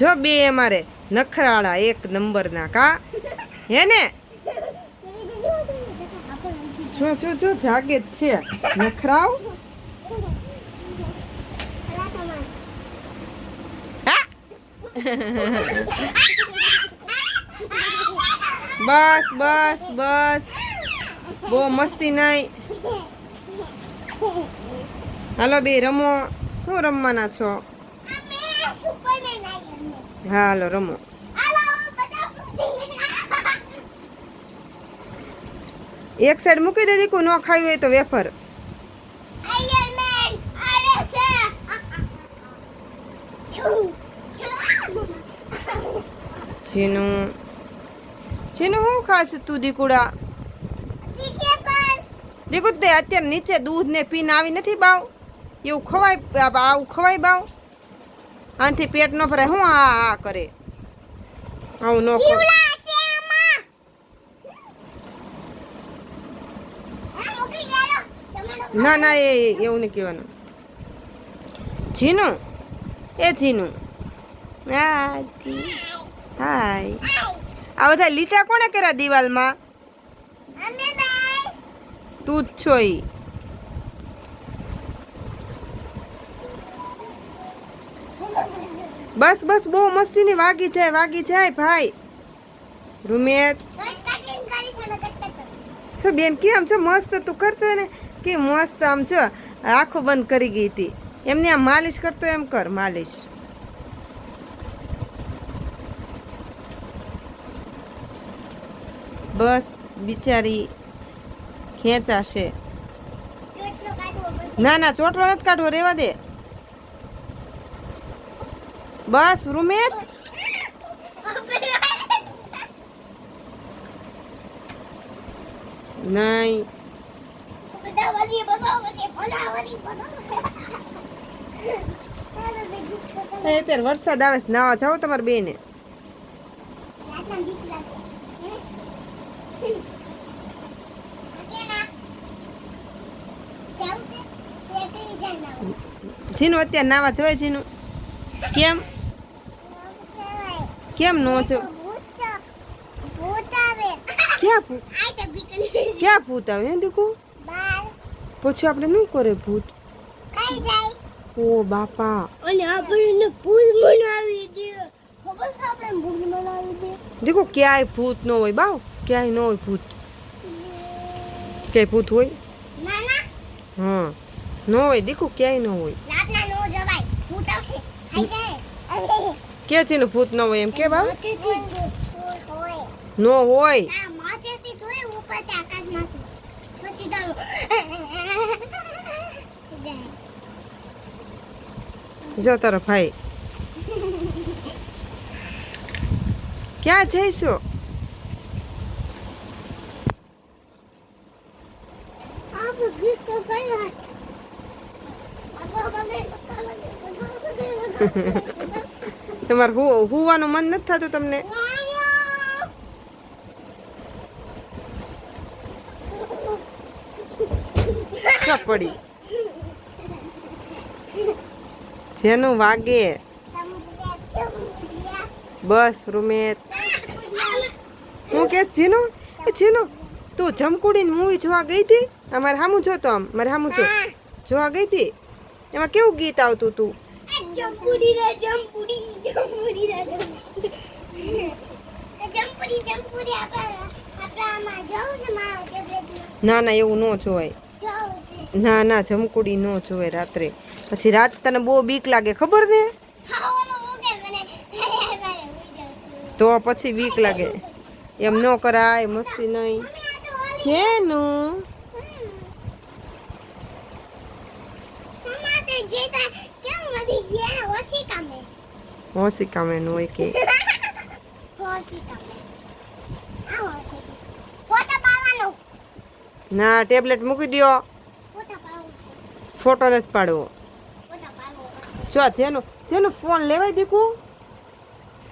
જો બે અમારે નખરાળા એક નંબરના કા? હે ને? જો જો જો, જાગે જ છે. નખરાવ? બસ બસ બસ. બહુ મસ્તી નહીં. હાલો બે, રમો. શું રમવાના છો? હાલો રમો એક સાઈડ મૂકી દે દીકું, ન ખાવી હોય તો વેફર. જીનું. જીનું શું ખાસ તું દીકુડા? દીકુ, તે અત્યારે નીચે દૂધ ને પીને આવી નથી બાવ? એવું ખવાય આવું ખવાય બાવ? આનાથી પેટ ન ભરાય. શું આ આ કરે? આવું ન ના ના એ એ- એવું નહીં કહેવાનું. જીનું એ જીનું હાય હાય. આ બધા લીટા કોણે કર્યા દિવાલમાં? તું જ છો ઈ. બસ બસ બહુ મસ્તીની વાગી જાય વાગી જાય ભાઈ. રૂમેત છો બેન કેમ છે? મસ્ત તું કરતો ને? કે મસ્ત આમ છો? આંખો બંધ કરી ગઈ હતી. એમને આમ માલિશ કરતો એમ કર માલિશ. બસ બિચારી ખેંચાશે. ના ના ચોટલો નથી કાઢવો રેવા દે. બસ રૂમિત નહીં. અત્યારે વરસાદ આવે છે નાવા જાઓ તમારે બેને. જીનું અત્યારે નાવા જવાય જીનું? કેમ? કેમ નો છો? ક્યાં ભૂત? ક્યાં ભૂત આવે હે દીકુ? પછી આપણે શું કરે ભૂત? ઓ બાપા. અને આપણને પુલ બનાવી દે. ખબર છે આપણે ભૂત મનાવી દે? દીકુ ક્યાંય ભૂત ન હોય બાવ ક્યાંય ન હોય ભૂત. ક્યાંય ભૂત હોય? ના ના હા. ન હોય દીકુ ક્યાંય ન હોય. રાતના ન જવાય. ભૂત આવશે. કે છે ને ભૂત ન હોય એમ કે બાબા નો હોય. જો તારો ભાઈ. ક્યાં જઈશું આપણે ગીત તો ગયા આપણે તમારે હુવાનું મન નથી થતું તમને? ચપડી પડી. જેનું વાગે. બસ રૂમેત હું કે જીનો? એ જીનો તું જમકુડીની મૂવી જોવા ગઈ હતી? અમારે સામું જોતો આમ મારે સામું જો. જોવા ગઈ હતી? એમાં કેવું ગીત આવતું તું? જંપુડી રે જંપુડી જંપુડી રે જંપુડી. જંપુડી આપણે આપણે આમાં જવું છે મારા ટેબ્લેટમાં ના ના એવું ન જોવાય. ના ના જમકુડી ન જોવાય રાત્રે. પછી રાત તને બહુ બીક લાગે ખબર જાવ છું. તો પછી બીક લાગે. એમ ન કરાય મસ્તી નહીં. જેનું મમ્મા તે જેતા કેમ નથી ગયા ઓછી કામે હોશી કામે નું હોય કે ના ટેબ્લેટ મૂકી દ્યો. ફોટો નથી પાડવો. જો જેનું જેનું ફોન લેવાય દીકું?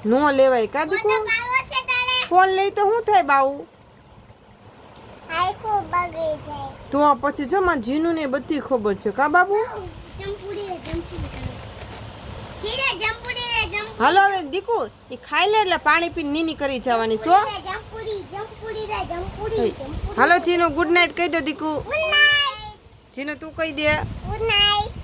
નો લેવાય કા દીકુ? ફોન લઈ તો શું થાય બાવું તો પછી જો માં જીનું ને બધી ખબર છે કા બાબુ હાલો હવે દીકુ એ ખાઈ લે એટલે પાણી પીને નીની કરી જવાની સો હલો ચીનુ ગુડ નાઇટ કહી દો દીકુ. જીનો તું કહી દે. Good night